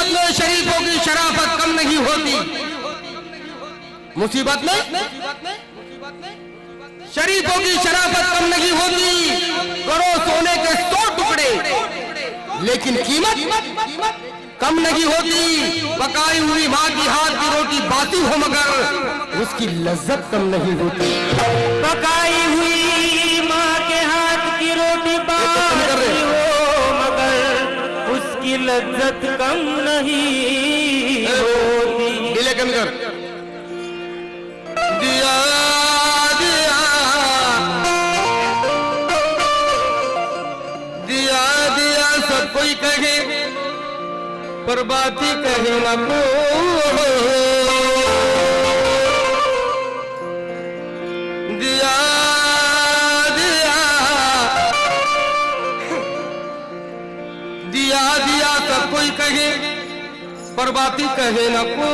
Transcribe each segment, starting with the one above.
मुसीबत में शरीफों की शराफत कम नहीं होती। मुसीबत में? शरीफों की शराफत कम नहीं होती। करो सोने के सौ टुकड़े। लेकिन कीमत कम नहीं होती। पकाई हुई माँ की हाथ की रोटी बासी हो मगर उसकी लज्जत कम नहीं होती। पकाई हुई लज्जत कम नहीं होती। कमी कर दिया दिया। दिया दिया, सब कोई कहे, पर बात ही कहे ना को पर बाती कहे न को।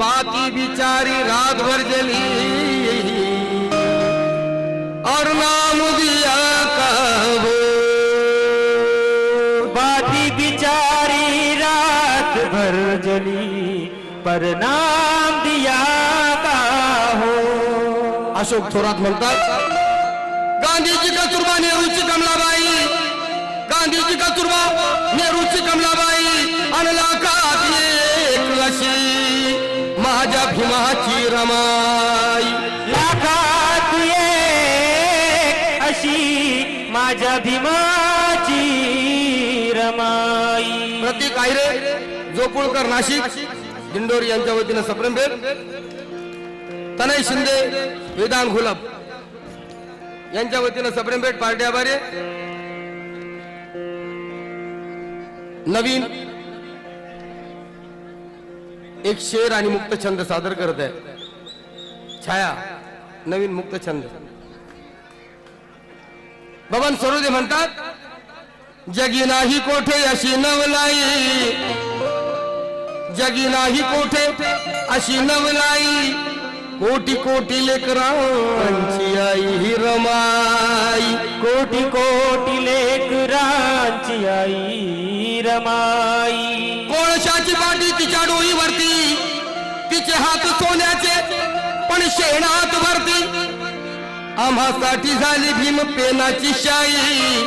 बाकी बिचारी रात भर जली। और नाम दिया कहो बाती बिचारी रात भर जली पर नाम दिया का हो अशोक थोरात म्हणतात गांधीजी का तुर्बा नेहरूची कमलाबाई गांधीजी का तुर्बा रमाई. लाखात एक अशी माझ्या भीमाची रमाई. प्रतीक आयरे जोपुळकर नाशिक दिंडोरी यांच्या वतीनं सप्रेम तनय शिंदे वेदांत घुलप. यांच्या वतीनं सप्रेम भेट पार्टी आभारी नवीन एक शेर आणि मुक्त छंद सादर करत आहे. छाया नवीन मुक्त छंद. बबन सरोदे म्हणतात जगी नाही कोठे अशी नवलाई. जगी नाही कोठे अशी नवलाई. कोटी कोटी लेकरांची आई ही रमाई. कोटी कोटी लेकरांची आई रमाई. कोळशाची पाटी तिच्या डोईवरती तिचे हात सोन्याचे. पण शेणात भरती. आम्हासाठी झाली भीम पेनाची शाई.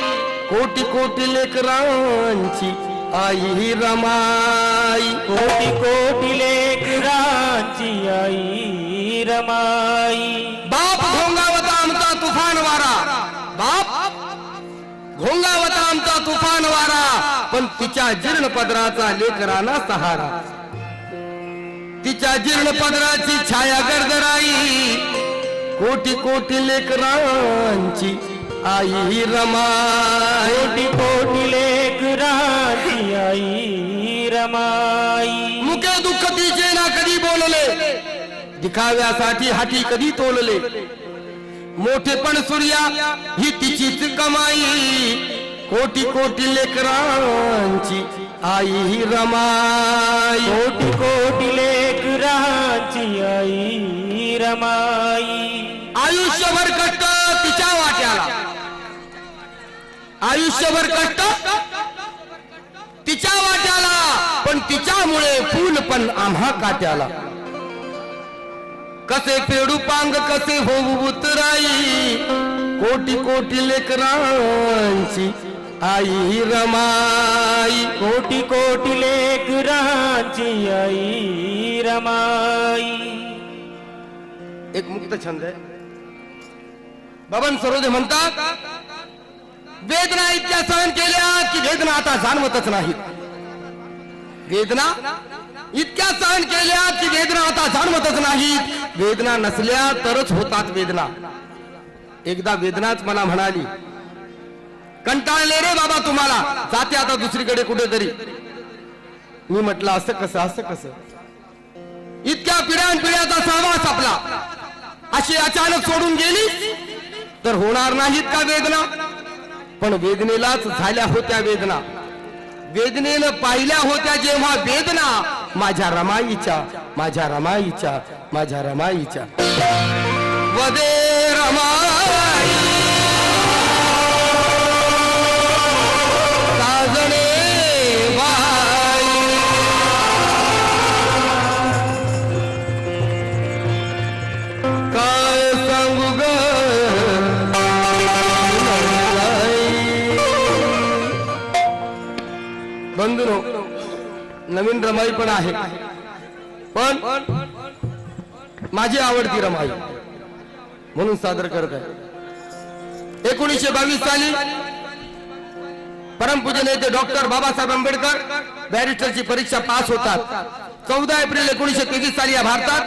कोटी कोटी लेकरांची आई ही रमाई. कोटी कोटी लेकरांची आई रमाई. बाप घोंगावता आमचा तुफान वारा. बाप घोंगावता आमचा तुफान वारा. पण तिच्या जीर्ण पदराचा लेकराना सहारा. तिच्या जीर्ण पदराची छाया गरगराई कोटी कोटी लेकरांची आई ही रमाई. कोटी कोटी लेकरांची आई रमाई. मुके दुःख तिचे ना कधी बोलले? दिखाव्यासाठी हाती कधी तोलले? मोठेपण सूर्या ही तिचीच कमाई. कोटी कोटी लेकरांची आई ही रमाई. कोटी कोटी लेकरांची आई रमाई. आयुष्यभर कष्ट तिच्या वाट्याला. आयुष्यभर कष्ट तिच्या वाट्याला. पण तिच्यामुळे फूल पण आम्हा काट्याला. कसे पेडू पांग कसे होऊ उतराई. कोटी कोटी लेकरांची आई रमाई. कोटी कोटी लेकरांची आई रमाई। एक मुक्त छंद आहे बबन सरोदे म्हणतात वेदना इतक्या सहन केल्या की वेदना आता जाणवतच नाहीत वेदना इतक्या सहन केल्या की वेदना आता जाणवतच नाहीत वेदना नसल्या तरच होतात वेदना. एकदा वेदनाच मला म्हणाली कंटाळले रे बाबा तुम्हाला जाते आता दुसरीकडे कुठेतरी. मी म्हटलं असं कसं असं कसं? इतक्या पिढ्यान पिढ्याचा सहवास आपला. अशी अचानक सोडून गेली तर होणार नाहीत का वेदना? पण वेदनेलाच झाल्या होत्या वेदना. वेदनेनं पाहिल्या होत्या जेव्हा वेदना माझ्या रमाईच्या माझ्या रमाईच्या माझ्या रमाईच्या. वदे रमाई. नवीन रमाई पण आहे. पण माझी आवडती रमाई म्हणून सादर करत आहे. एकोणीसशे बावीस साली परमपूज्य नेते डॉक्टर बाबासाहेब आंबेडकर बॅरिस्टरची परीक्षा पास होतात. चौदा एप्रिल एकोणीसशे तेवीस साली या भारतात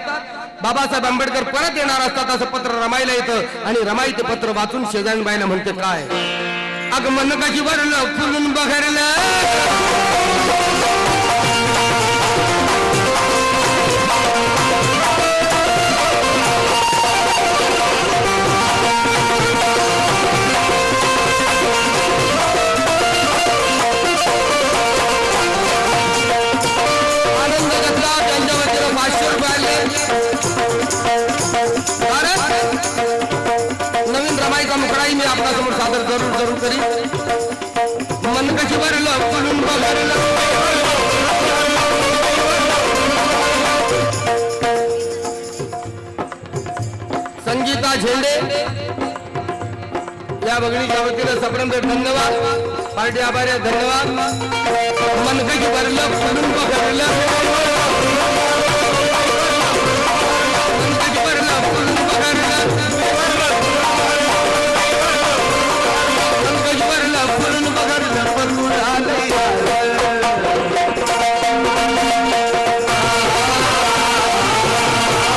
बाबासाहेब आंबेडकर परत येणार असतात असं पत्र रमाईला येतं आणि रमाई ते पत्र वाचून शेजारीबाईला म्हणते काय? आगमन कशी भरलं फुलून बघरलं. नवीन मुकडाही मी आपल्यासमोर सादर जरूर जरूर करी. मन कशी भरलं फुलून बघरलं. संगीता झेंडे. या बघणीच्या वतीनं सप्रंद धन्यवाद. पार्टी आभारी धन्यवाद. मन कशी भरलं फुलून बघरलं.